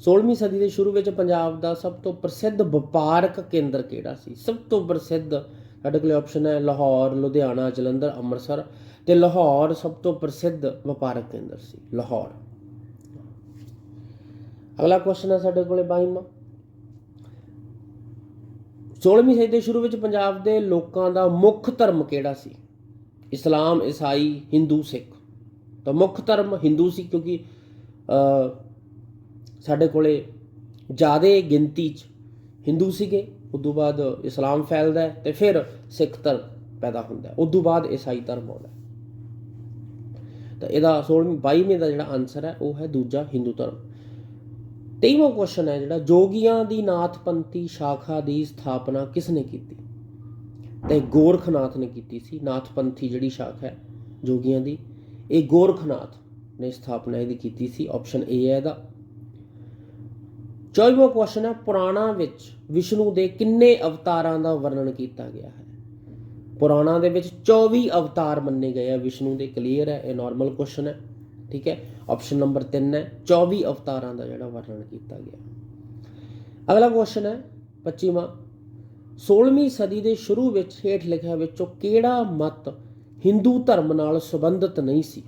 16ਵੀਂ ਸਦੀ ਦੇ ਸ਼ੁਰੂ ਵਿੱਚ ਪੰਜਾਬ ਦਾ ਸਭ ਤੋਂ ਪ੍ਰਸਿੱਧ ਵਪਾਰਕ ਕੇਂਦਰ ਕਿਹੜਾ ਸੀ? ਸਭ ਤੋਂ ਪ੍ਰਸਿੱਧ ਸਾਡੇ ਕੋਲ ਆਪਸ਼ਨ ਹੈ ਲਾਹੌਰ, ਲੁਧਿਆਣਾ, ਜਲੰਧਰ, ਅੰਮ੍ਰਿਤਸਰ ਤੇ ਲਾਹੌਰ ਸਭ ਤੋਂ ਪ੍ਰਸਿੱਧ ਵਪਾਰਕ ਕੇਂਦਰ ਸੀ, ਲਾਹੌਰ। ਅਗਲਾ ਕੁਐਸਚਨ ਹੈ ਸਾਡੇ ਕੋਲੇ 22ਵਾਂ 16ਵੀਂ ਸਦੀ ਦੇ ਸ਼ੁਰੂ ਵਿੱਚ ਪੰਜਾਬ ਦੇ ਲੋਕਾਂ ਦਾ ਮੁੱਖ ਧਰਮ ਕਿਹੜਾ ਸੀ? ਇਸਲਾਮ, ਈਸਾਈ, ਹਿੰਦੂ, ਸਿੱਖ। ਤਾਂ ਮੁੱਖ ਧਰਮ ਹਿੰਦੂ ਸੀ ਕਿਉਂਕਿ ਸਾਡੇ ਕੋਲੇ ਜ਼ਿਆਦੇ ਗਿਣਤੀ 'ਚ ਹਿੰਦੂ ਸੀਗੇ। ਉਦੋਂ ਬਾਅਦ ਇਸਲਾਮ ਫੈਲਦਾ ਹੈ ਤੇ ਫਿਰ ਸਿੱਖ ਧਰਮ ਪੈਦਾ ਹੁੰਦਾ ਹੈ। ਉਦੋਂ ਬਾਅਦ ਈਸਾਈ ਧਰਮ ਆਉਂਦਾ ਤਾਂ ਇਹਦਾ 16ਵੀਂ 22ਵੀਂ ਦਾ ਜਿਹੜਾ ਆਨਸਰ ਹੈ, ਉਹ ਹੈ ਦੂਜਾ ਹਿੰਦੂ ਧਰਮ। 23ਵਾਂ ਕੁਐਸਚਨ ਹੈ ਜਿਹੜਾ, ਜੋਗੀਆਂ ਦੀ ਨਾਥਪੰਥੀ ਸ਼ਾਖਾ ਦੀ ਸਥਾਪਨਾ ਕਿਸ ਨੇ ਕੀਤੀ? ਤੇ ਗੋਰਖਨਾਥ ਨੇ ਕੀਤੀ ਸੀ ਨਾਥਪੰਥੀ ਜਿਹੜੀ ਸ਼ਾਖਾ ਹੈ, ਜੋਗੀਆਂ ਦੀ, ਇਹ ਗੋਰਖਨਾਥ ਨੇ ਸਥਾਪਨਾ ਇਹਦੀ ਕੀਤੀ ਸੀ ਆਪਸ਼ਨ ਏ ਹੈ ਇਹਦਾ। 24ਵਾਂ ਕੁਐਸਚਨ ਹੈ, ਪੁਰਾਣਾ ਵਿੱਚ ਵਿਸ਼ਨੂੰ ਦੇ ਕਿੰਨੇ ਅਵਤਾਰਾਂ ਦਾ ਵਰਣਨ ਕੀਤਾ ਗਿਆ ਹੈ? ਪੁਰਾਣਾ ਦੇ ਵਿੱਚ 24 ਅਵਤਾਰ ਮੰਨੇ ਗਏ ਆ, ਵਿਸ਼ਨੂੰ ਦੇ ਕਲੀਅਰ ਹੈ, ਇਹ ਨਾਰਮਲ ਕੁਐਸਚਨ ਹੈ। ਠੀਕ ਹੈ? ਆਪਸ਼ਨ ਨੰਬਰ 3 ਹੈ 24 ਅਵਤਾਰਾਂ ਦਾ ਜਿਹੜਾ ਵਰਣਨ ਕੀਤਾ ਗਿਆ। ਅਗਲਾ ਕੁਐਸਚਨ ਹੈ 25ਵਾਂ 16ਵੀਂ ਸਦੀ ਦੇ ਸ਼ੁਰੂ ਵਿੱਚ ਹੇਠ ਲਿਖਿਆ ਵਿੱਚੋਂ ਕਿਹੜਾ ਮਤ ਹਿੰਦੂ ਧਰਮ ਨਾਲ ਸੰਬੰਧਿਤ ਨਹੀਂ ਸੀ?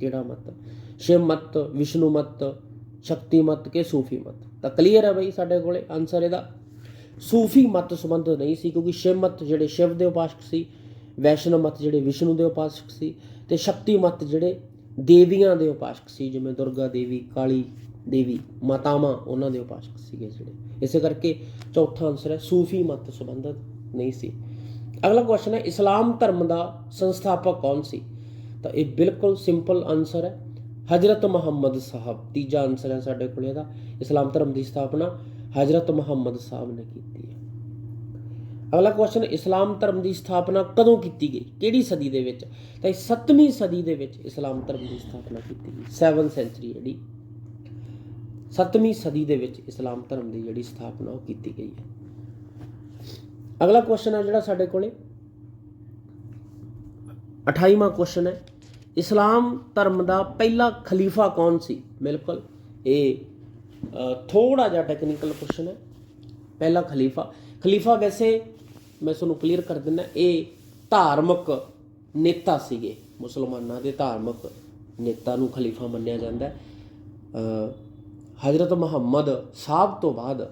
ਕਿਹੜਾ ਮਤ? ਸ਼ਿਵ ਮਤ, ਵਿਸ਼ਨੂੰ ਮਤ, ਸ਼ਕਤੀ ਮਤ ਕੇ ਸੂਫੀ ਮਤ? ਤਾਂ ਕਲੀਅਰ ਹੈ ਬਈ ਸਾਡੇ ਕੋਲੇ ਆਨਸਰ ਇਹਦਾ। ਸੂਫੀ ਮਤ ਸੰਬੰਧ ਨਹੀਂ ਸੀ ਕਿਉਂਕਿ ਸ਼ਿਵ ਮਤ ਜਿਹੜੇ ਸ਼ਿਵ ਦੇ ਉਪਾਸਕ ਸੀ, ਵੈਸ਼ਨਵ ਮਤ ਜਿਹੜੇ ਵਿਸ਼ਨੂੰ ਦੇ ਉਪਾਸਕ ਸੀ ਤੇ ਸ਼ਕਤੀ ਮਤ ਜਿਹੜੇ ਦੇਵੀਆਂ ਦੇ ਉਪਾਸਕ ਸੀ, ਜਿਵੇਂ ਦੁਰਗਾ ਦੇਵੀ, ਕਾਲੀ ਦੇਵੀ, ਮਾਤਾਵਾਂ ਉਹਨਾਂ ਦੇ ਉਪਾਸਕ ਸੀਗੇ ਜਿਹੜੇ। ਇਸੇ ਕਰਕੇ ਚੌਥਾ ਆਨਸਰ ਹੈ, ਸੂਫੀ ਮਤ ਸੰਬੰਧਿਤ ਨਹੀਂ ਸੀ। ਅਗਲਾ ਕੁਐਸਚਨ ਹੈ, ਇਸਲਾਮ ਧਰਮ ਦਾ ਸੰਸਥਾਪਕ ਕੌਣ ਸੀ? ਤਾਂ ਇਹ ਬਿਲਕੁਲ ਸਿੰਪਲ ਆਨਸਰ ਹੈ, ਹਜ਼ਰਤ ਮੁਹੰਮਦ ਸਾਹਿਬ। ਤੀਜਾ ਆਨਸਰ ਹੈ ਸਾਡੇ ਕੋਲ ਇਹਦਾ, ਇਸਲਾਮ ਧਰਮ ਦੀ ਸਥਾਪਨਾ ਹਜ਼ਰਤ ਮੁਹੰਮਦ ਸਾਹਿਬ ਨੇ ਕੀਤੀ ਹੈ। ਅਗਲਾ ਕੁਐਸਚਨ ਇਸਲਾਮ ਧਰਮ ਦੀ ਸਥਾਪਨਾ ਕਦੋਂ ਕੀਤੀ ਗਈ? ਕਿਹੜੀ ਸਦੀ ਦੇ ਵਿੱਚ? ਤਾਂ ਇਹ 7ਵੀਂ ਸਦੀ ਦੇ ਵਿੱਚ ਇਸਲਾਮ ਧਰਮ ਦੀ ਸਥਾਪਨਾ ਕੀਤੀ ਗਈ। 7 ਸੈਂਚਰੀ ਜਿਹੜੀ। 7ਵੀਂ ਸਦੀ ਦੇ ਵਿੱਚ ਇਸਲਾਮ ਧਰਮ ਦੀ ਜਿਹੜੀ ਸਥਾਪਨਾ ਉਹ ਕੀਤੀ ਗਈ ਹੈ। ਅਗਲਾ ਕੁਐਸਚਨ ਹੈ ਜਿਹੜਾ ਸਾਡੇ ਕੋਲੇ। 28ਵਾਂ ਕੁਐਸਚਨ ਹੈ, ਇਸਲਾਮ ਧਰਮ ਦਾ ਪਹਿਲਾ ਖਲੀਫਾ ਕੌਣ ਸੀ? ਬਿਲਕੁਲ, ਇਹ ਥੋੜਾ ਜਿਹਾ ਟੈਕਨੀਕਲ ਕੁਐਸਚਨ ਹੈ। ਪਹਿਲਾ ਖਲੀਫਾ। ਖਲੀਫਾ ਵੈਸੇ ਮੈਂ ਤੁਹਾਨੂੰ ਕਲੀਅਰ ਕਰ ਦਿੰਦਾ, ਇਹ ਧਾਰਮਿਕ ਨੇਤਾ ਸੀਗੇ। ਮੁਸਲਮਾਨਾਂ ਦੇ ਧਾਰਮਿਕ ਨੇਤਾ ਨੂੰ ਖਲੀਫਾ ਮੰਨਿਆ ਜਾਂਦਾ ਹੈ। ਹਜ਼ਰਤ ਮੁਹੰਮਦ ਸਾਹਿਬ ਤੋਂ ਬਾਅਦ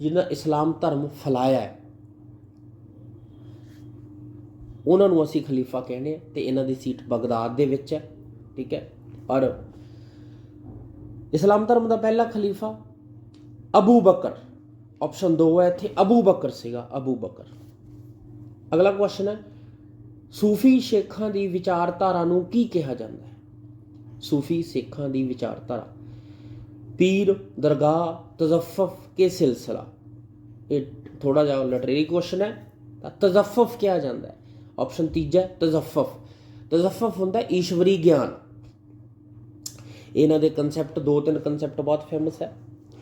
ਜਿਹਨਾਂ ਇਸਲਾਮ ਧਰਮ ਫੈਲਾਇਆ ਉਹਨਾਂ ਨੂੰ ਅਸੀਂ ਖਲੀਫਾ ਕਹਿੰਦੇ ਆ ਤੇ ਇਹਨਾਂ ਦੀ ਸੀਟ ਬਗਦਾਦ ਦੇ ਵਿੱਚ ਹੈ, ਠੀਕ ਹੈ। ਔਰ ਇਸਲਾਮ ਧਰਮ ਦਾ ਪਹਿਲਾ ਖਲੀਫਾ ਅਬੂ ਬਕਰ ਆਪਸ਼ਨ 2 ਹੈ ਇੱਥੇ ਅਬੂ ਬਕਰ ਸੀਗਾ, ਅਬੂ ਬਕਰ। ਅਗਲਾ ਕੁਐਸਚਨ ਹੈ, ਸੂਫੀ ਸ਼ੇਖਾਂ ਦੀ ਵਿਚਾਰਧਾਰਾ ਨੂੰ ਕੀ ਕਿਹਾ ਜਾਂਦਾ ਹੈ? ਸੂਫੀ ਸਿੱਖਾਂ ਦੀ ਵਿਚਾਰਧਾਰਾ, ਪੀਰ, ਦਰਗਾਹ, ਤਜ਼ਫਫ ਕੇ ਸਿਲਸਿਲਾ। ਇਹ ਥੋੜਾ ਜਿਹਾ ਲਿਟਰੇਰੀ ਕੁਐਸਚਨ ਹੈ, ਤਾਂ ਤਜ਼ਫਫ ਕਿਹਾ ਜਾਂਦਾ ਹੈ। ਆਪਸ਼ਨ ਤੀਜਾ ਹੈ, ਤਜ਼ਫਫ। ਹੁੰਦਾ ਈਸ਼ਵਰੀ ਗਿਆਨ। ਇਹਨਾਂ ਦੇ ਕਨਸੈਪਟ ਦੋ ਤਿੰਨ ਕਨਸੈਪਟ ਬਹੁਤ ਫੇਮਸ ਹੈ।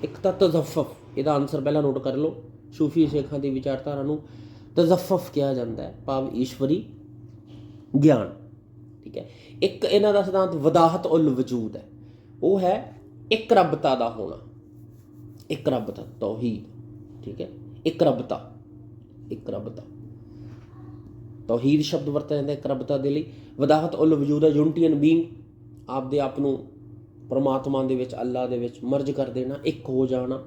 ਇੱਕ ਤਾਂ ਤਜ਼ਫਫ, ਇਹਦਾ ਆਨਸਰ ਪਹਿਲਾਂ ਨੋਟ ਕਰ ਲਓ। ਸੂਫੀ ਸ਼ੇਖਾਂ ਦੀ ਵਿਚਾਰਧਾਰਾ ਨੂੰ ਤਜ਼ਫਫ ਕਿਹਾ ਜਾਂਦਾ ਹੈ, ਭਾਵ ਈਸ਼ਵਰੀ ਗਿਆਨ, ਠੀਕ ਹੈ। ਇੱਕ ਇਹਨਾਂ ਦਾ ਸਿਧਾਂਤ ਵਦਾਹਤ ਉਲ ਵਜੂਦ ਹੈ। ਉਹ ਹੈ ਇੱਕ ਰੱਬਤਾ ਦਾ ਹੋਣਾ। ਇੱਕ ਰੱਬਤਾ, ਤੌਹੀਦ, ਠੀਕ ਹੈ। ਇੱਕ ਰੱਬਤਾ ਇੱਕ ਰੱਬਤਾ। ਤੌਹੀਦ ਸ਼ਬਦ ਵਰਤਿਆ ਜਾਂਦਾ ਹੈ ਇੱਕ ਰੱਬਤਾ ਦੇ ਲਈ। ਵਦਾਹਤ ਉਲ ਵਜੂਦ ਹੈ ਯੂਨਿਟੀ ਐਂਡ ਬੀਇੰਗ ਆਪਦੇ ਆਪ ਨੂੰ ਪਰਮਾਤਮਾ ਦੇ ਵਿੱਚ, ਅੱਲਾ ਦੇ ਵਿੱਚ ਮਰਜ ਕਰ ਦੇਣਾ, ਇੱਕ ਹੋ ਜਾਣਾ,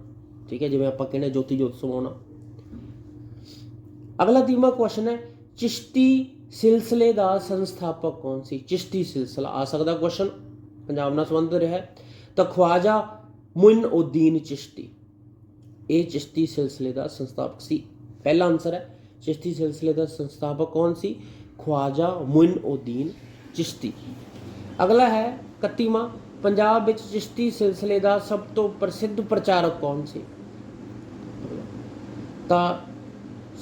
ਠੀਕ ਹੈ। ਜਿਵੇਂ ਆਪਾਂ ਕਹਿੰਦੇ ਜੋਤੀ ਜੋਤ ਸਮਾਉਣਾ ਅਗਲਾ ਤੀਮਾ ਕੁਐਸਚਨ ਹੈ, ਚਿਸ਼ਤੀ ਸਿਲਸਿਲੇ ਦਾ ਸੰਸਥਾਪਕ ਕੌਣ ਸੀ? ਚਿਸ਼ਤੀ ਸਿਲਸਿਲਾ, ਆ ਸਕਦਾ ਕੁਐਸਚਨ ਪੰਜਾਬ ਨਾਲ ਸੰਬੰਧਿਤ ਰਿਹਾ ਤਾਂ ਖਵਾਜਾ ਮੁਇਨ ਉਦੀਨ ਚਿਸ਼ਤੀ, ਇਹ ਚਿਸ਼ਤੀ ਸਿਲਸਿਲੇ ਦਾ ਸੰਸਥਾਪਕ ਸੀ। ਪਹਿਲਾ ਆਨਸਰ ਹੈ, ਚਿਸ਼ਤੀ ਸਿਲਸਿਲੇ ਦਾ ਸੰਸਥਾਪਕ ਕੌਣ ਸੀ? ਖਵਾਜਾ ਮੁਇਨ ਉਦੀਨ ਚਿਸ਼ਤੀ। ਅਗਲਾ ਹੈ 31ਵਾਂ ਪੰਜਾਬ ਵਿੱਚ ਚਿਸ਼ਤੀ ਸਿਲਸਿਲੇ ਦਾ ਸਭ ਤੋਂ ਪ੍ਰਸਿੱਧ ਪ੍ਰਚਾਰਕ ਕੌਣ ਸੀ? ਤਾਂ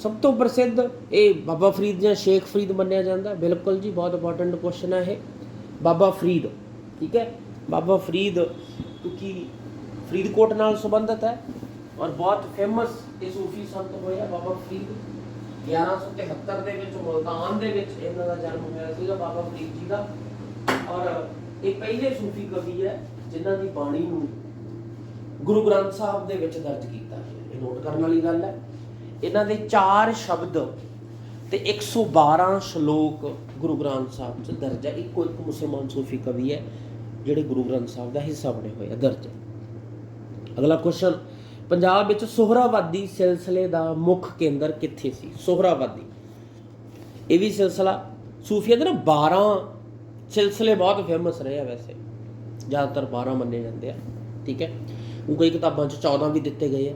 ਸਭ ਤੋਂ ਪ੍ਰਸਿੱਧ ਇਹ ਬਾਬਾ ਫਰੀਦ ਜਾਂ ਸ਼ੇਖ ਫਰੀਦ ਮੰਨਿਆ ਜਾਂਦਾ। ਬਿਲਕੁਲ ਜੀ, ਬਹੁਤ ਇੰਪੋਰਟੈਂਟ ਕੁਐਸਚਨ ਹੈ ਇਹ। ਬਾਬਾ ਫਰੀਦ, ਠੀਕ ਹੈ? ਬਾਬਾ ਫਰੀਦ ਕਿਉਂਕਿ ਫਰੀਦਕੋਟ ਨਾਲ ਸੰਬੰਧਿਤ ਹੈ ਔਰ ਬਹੁਤ ਫੇਮਸ ਇਹ ਸੂਫੀ ਸੰਤ ਹੋਇਆ ਬਾਬਾ ਫਰੀਦ। 1173 ਦੇ ਵਿੱਚ, ਮੁਲਤਾਨ ਦੇ ਵਿੱਚ ਇਹਨਾਂ ਦਾ ਜਨਮ ਹੋਇਆ ਸੀਗਾ ਬਾਬਾ ਫਰੀਦ ਜੀ ਦਾ। ਔਰ ਇਹ ਪਹਿਲੇ ਸੂਫੀ ਕਵੀ ਹੈ ਜਿਨ੍ਹਾਂ ਦੀ ਬਾਣੀ ਨੂੰ ਗੁਰੂ ਗ੍ਰੰਥ ਸਾਹਿਬ ਦੇ ਵਿੱਚ ਦਰਜ ਕੀਤਾ ਗਿਆ। ਇਹ ਨੋਟ ਕਰਨ ਵਾਲੀ ਗੱਲ ਹੈ। ਇਹਨਾਂ ਦੇ ਚਾਰ ਸ਼ਬਦ ਤੇ 112 ਸ਼ਲੋਕ ਗੁਰੂ ਗ੍ਰੰਥ ਸਾਹਿਬ 'ਚ ਦਰਜ ਹੈ। ਇੱਕੋ ਇੱਕ ਮੁਸਲਮਾਨ ਸੂਫੀ ਕਵੀ ਹੈ, ਜਿਹੜੇ ਗੁਰੂ ਗ੍ਰੰਥ ਸਾਹਿਬ ਦਾ ਹਿੱਸਾ ਬਣੇ ਹੋਏ ਆ ਦਰਜ। ਹੈ। ਅਗਲਾ ਕੁਐਸਚਨ ਪੰਜਾਬ ਵਿੱਚ ਸੋਹਰਾਵਾਦੀ ਸਿਲਸਿਲੇ ਦਾ ਮੁੱਖ ਕੇਂਦਰ ਕਿੱਥੇ ਸੀ? ਸੋਹਰਾਵਾਦੀ। ਇਹ ਵੀ ਸਿਲਸਿਲਾ, ਸੂਫੀਆ ਦੇ ਨਾ 12 ਸਿਲਸਿਲੇ ਬਹੁਤ ਫੇਮਸ ਰਹੇ ਆ ਵੈਸੇ। ਜ਼ਿਆਦਾਤਰ 12 ਮੰਨੇ ਜਾਂਦੇ ਆ, ਠੀਕ ਹੈ? ਉਹ ਕਈ ਕਿਤਾਬਾਂ 'ਚ 14 ਵੀ ਦਿੱਤੇ ਗਏ ਆ।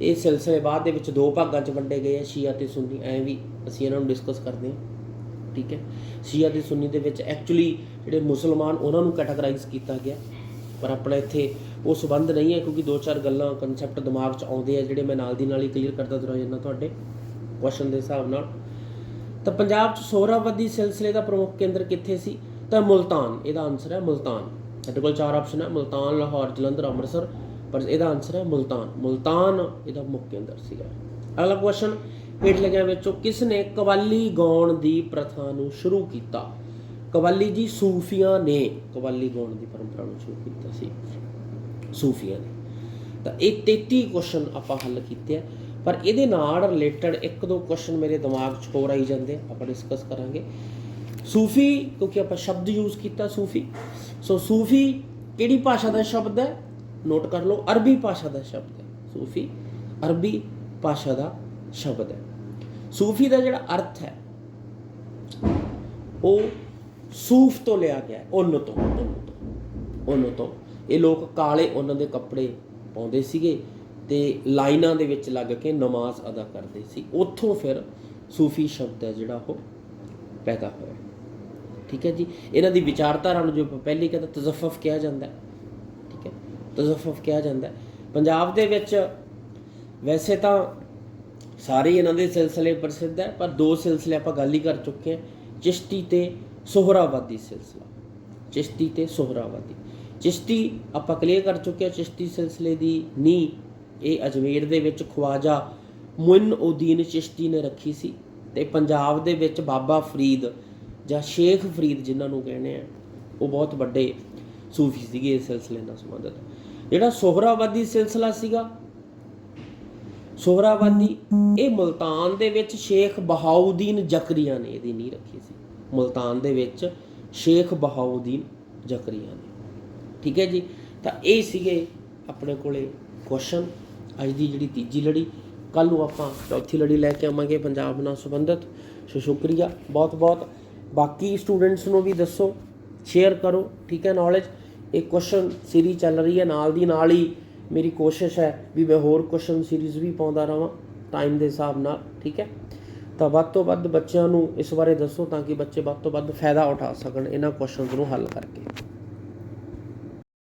ਇਹ ਸਿਲਸਿਲੇ ਬਾਅਦ ਦੇ ਵਿੱਚ ਦੋ ਭਾਗਾਂ 'ਚ ਵੰਡੇ ਗਏ ਆ, ਸ਼ੀਆ ਤੇ ਸੁੰਨੀ। ਐ ਵੀ ਅਸੀਂ ਇਹਨਾਂ ਨੂੰ ਡਿਸਕਸ ਕਰਦੇ ਹਾਂ, ਠੀਕ ਹੈ? ਸ਼ੀਆ ਤੇ ਸੁੰਨੀ ਦੇ ਵਿੱਚ ਐਕਚੁਅਲੀ ਜਿਹੜੇ ਮੁਸਲਮਾਨ ਉਹਨਾਂ ਨੂੰ ਕੈਟਾਗਰਾਈਜ਼ ਕੀਤਾ ਗਿਆ, ਪਰ ਆਪਣਾ ਇੱਥੇ ਉਹ ਸਬੰਧ ਨਹੀਂ ਹੈ ਕਿਉਂਕਿ ਦੋ ਚਾਰ ਗੱਲਾਂ ਕਨਸੈਪਟ ਦਿਮਾਗ 'ਚ ਆਉਂਦੇ ਆ, ਜਿਹੜੇ ਮੈਂ ਨਾਲ ਦੀ ਨਾਲ ਹੀ ਕਲੀਅਰ ਕਰਦਾ ਤੁਰਾਂ ਜਾਂਦਾ ਤੁਹਾਡੇ ਕੁਐਸਚਨ ਦੇ ਹਿਸਾਬ ਨਾਲ। ਤਾਂ ਪੰਜਾਬ 'ਚ ਸੋਹਰਾਵਾਦੀ ਸਿਲਸਿਲੇ ਦਾ ਪ੍ਰਮੁੱਖ ਕੇਂਦਰ ਕਿੱਥੇ ਸੀ? ਤਾਂ ਮੁਲਤਾਨ, ਇਹਦਾ ਆਨਸਰ ਹੈ ਮੁਲਤਾਨ। ਸਾਡੇ ਕੋਲ ਚਾਰ ਆਪਸ਼ਨ ਹੈ, ਮੁਲਤਾਨ, ਲਾਹੌਰ, ਜਲੰਧਰ, ਅੰਮ੍ਰਿਤਸਰ। ਪਰ ਇਹਦਾ ਆਨਸਰ ਹੈ ਮੁਲਤਾਨ। ਮੁਲਤਾਨ ਇਹਦਾ ਮੁੱਖ ਕੇਂਦਰ ਸੀਗਾ। ਅਗਲਾ ਕੁਐਸਚਨ ਹੇਠ ਲਿਖਿਆਂ ਵਿੱਚੋਂ ਕਿਸ ਨੇ ਕਵਾਲੀ ਗਾਉਣ ਦੀ ਪ੍ਰਥਾ ਨੂੰ ਸ਼ੁਰੂ ਕੀਤਾ? ਕਵਾਲੀ ਜੀ ਸੂਫੀਆਂ ਨੇ, ਕਵਾਲੀ ਗਾਉਣ ਦੀ ਪਰੰਪਰਾ ਨੂੰ ਸ਼ੁਰੂ ਕੀਤਾ ਸੀ। ਸੂਫੀਆਂ ਨੇ। ਤਾਂ ਇਹ 33 ਕੁਐਸਚਨ ਆਪਾਂ ਹੱਲ ਕੀਤੇ ਆ। ਪਰ ਇਹਦੇ ਨਾਲ ਰਿਲੇਟਡ ਇੱਕ ਦੋ ਕੁਐਸਚਨ ਮੇਰੇ ਦਿਮਾਗ 'ਚ ਹੋਰ ਆਈ ਜਾਂਦੇ ਆਪਾਂ ਡਿਸਕਸ ਕਰਾਂਗੇ। ਸੂਫੀ, ਕਿਉਂਕਿ ਆਪਾਂ ਸ਼ਬਦ ਯੂਜ਼ ਕੀਤਾ ਸੂਫੀ। ਸੋ ਸੂਫੀ ਕਿਹੜੀ ਭਾਸ਼ਾ ਦਾ ਸ਼ਬਦ ਹੈ? ਨੋਟ ਕਰ ਲਓ ਅਰਬੀ ਭਾਸ਼ਾ ਦਾ ਸ਼ਬਦ ਹੈ ਸੂਫੀ। ਅਰਬੀ ਭਾਸ਼ਾ ਦਾ ਸ਼ਬਦ ਹੈ। ਸੂਫੀ ਦਾ ਜਿਹੜਾ ਅਰਥ ਹੈ ਉਹ ਸੂਫ ਤੋਂ ਲਿਆ ਗਿਆ ਹੈ, ਤੋਂ ਉੱਨ ਤੋਂ। ਉੱਨ ਤੋਂ। ਇਹ ਲੋਕ ਕਾਲੇ ਉਹਨਾਂ ਦੇ ਕੱਪੜੇ ਪਾਉਂਦੇ ਸੀਗੇ ਤੇ ਲਾਈਨਾਂ ਦੇ ਵਿੱਚ ਲੱਗ ਕੇ ਨਮਾਜ਼ ਅਦਾ ਕਰਦੇ ਸੀ। ਉੱਥੋਂ ਫਿਰ ਸੂਫੀ ਸ਼ਬਦ ਹੈ ਜਿਹੜਾ ਉਹ ਪੈਦਾ ਹੋਇਆ। ਠੀਕ ਹੈ ਜੀ? ਇਹਨਾਂ ਦੀ ਵਿਚਾਰਧਾਰਾ ਨੂੰ ਜੋ ਪਹਿਲੀ ਕਹਿੰਦਾ ਤਜ਼ਫਫ ਕਿਹਾ ਜਾਂਦਾ ਹੈ ਤਜ਼ਫਫ ਕਿਹਾ ਜਾਂਦਾ ਪੰਜਾਬ ਦੇ ਵਿੱਚ ਵੈਸੇ ਤਾਂ ਸਾਰੇ ਇਹਨਾਂ ਦੇ ਸਿਲਸਿਲੇ ਪ੍ਰਸਿੱਧ ਹੈ, ਪਰ ਦੋ ਸਿਲਸਿਲੇ ਆਪਾਂ ਗੱਲ ਹੀ ਕਰ ਚੁੱਕੇ ਹਾਂ। ਚਿਸ਼ਤੀ ਤੇ ਸੋਹਰਾਵਾਦੀ ਸਿਲਸਿਲਾ। ਚਿਸ਼ਤੀ ਤੇ ਸੋਹਰਾਵਾਦੀ। ਚਿਸ਼ਤੀ ਆਪਾਂ ਕਲੀਅਰ ਕਰ ਚੁੱਕੇ ਹਾਂ, ਚਿਸ਼ਤੀ ਸਿਲਸਿਲੇ ਦੀ ਨੀ ਇਹ ਅਜਮੇਰ ਦੇ ਵਿੱਚ ਖਵਾਜਾ ਮੁਇਨ ਉਦੀਨ ਚਿਸ਼ਤੀ ਨੇ ਰੱਖੀ ਸੀ ਤੇ ਪੰਜਾਬ ਦੇ ਵਿੱਚ ਬਾਬਾ ਫਰੀਦ ਜਾਂ ਸ਼ੇਖ ਫਰੀਦ ਜਿਨ੍ਹਾਂ ਨੂੰ ਕਹਿੰਦੇ ਆ, ਉਹ ਬਹੁਤ ਵੱਡੇ ਸੂਫੀ ਸੀਗੇ ਇਸ ਸਿਲਸਿਲੇ ਨਾਲ ਸੰਬੰਧਿਤ। ਜਿਹੜਾ ਸੋਹਰਾਵਾਦੀ ਸਿਲਸਿਲਾ ਸੀਗਾ, ਸੋਹਰਾਵਾਦੀ, ਇਹ ਮੁਲਤਾਨ ਦੇ ਵਿੱਚ ਸ਼ੇਖ ਬਹਾਉਦੀਨ ਜ਼ਕਰੀਆ ਨੇ ਇਹਦੀ ਨੀਂਹ ਰੱਖੀ ਸੀ। ਮੁਲਤਾਨ ਦੇ ਵਿੱਚ ਸ਼ੇਖ ਬਹਾਉਦੀਨ ਜ਼ਕਰੀਆ ਨੇ। ਠੀਕ ਹੈ ਜੀ? ਤਾਂ ਇਹ ਸੀਗੇ ਆਪਣੇ ਕੋਲੇ ਕੁਐਸਚਨ ਅੱਜ ਦੀ ਜਿਹੜੀ ਤੀਜੀ ਲੜੀ ਕੱਲ ਨੂੰ ਆਪਾਂ ਚੌਥੀ ਲੜੀ ਲੈ ਕੇ ਆਵਾਂਗੇ ਪੰਜਾਬ ਨਾਲ ਸੰਬੰਧਿਤ। ਸੋ ਸ਼ੁਕਰੀਆ ਬਹੁਤ ਬਹੁਤ ਬਾਕੀ ਸਟੂਡੈਂਟਸ ਨੂੰ ਵੀ ਦੱਸੋ ਸ਼ੇਅਰ ਕਰੋ, ਠੀਕ ਹੈ ਨੌਲੇਜ ਇਹ ਕੁਐਸਚਨ ਸੀਰੀਜ਼ ਚੱਲ ਰਹੀ ਹੈ, ਨਾਲ ਦੀ ਨਾਲ ਹੀ ਮੇਰੀ ਕੋਸ਼ਿਸ਼ ਹੈ ਵੀ ਮੈਂ ਹੋਰ ਕੁਐਸਚਨ ਸੀਰੀਜ਼ ਵੀ ਪਾਉਂਦਾ ਰਵਾਂ ਟਾਈਮ ਦੇ ਹਿਸਾਬ ਨਾਲ, ਠੀਕ ਹੈ? ਤਾਂ ਵੱਧ ਤੋਂ ਵੱਧ ਬੱਚਿਆਂ ਨੂੰ ਇਸ ਬਾਰੇ ਦੱਸੋ ਤਾਂ ਕਿ ਬੱਚੇ ਵੱਧ ਤੋਂ ਵੱਧ ਫਾਇਦਾ ਉਠਾ ਸਕਣ, ਇਹਨਾਂ ਕੁਐਸਚਨਸ ਨੂੰ ਹੱਲ ਕਰਕੇ।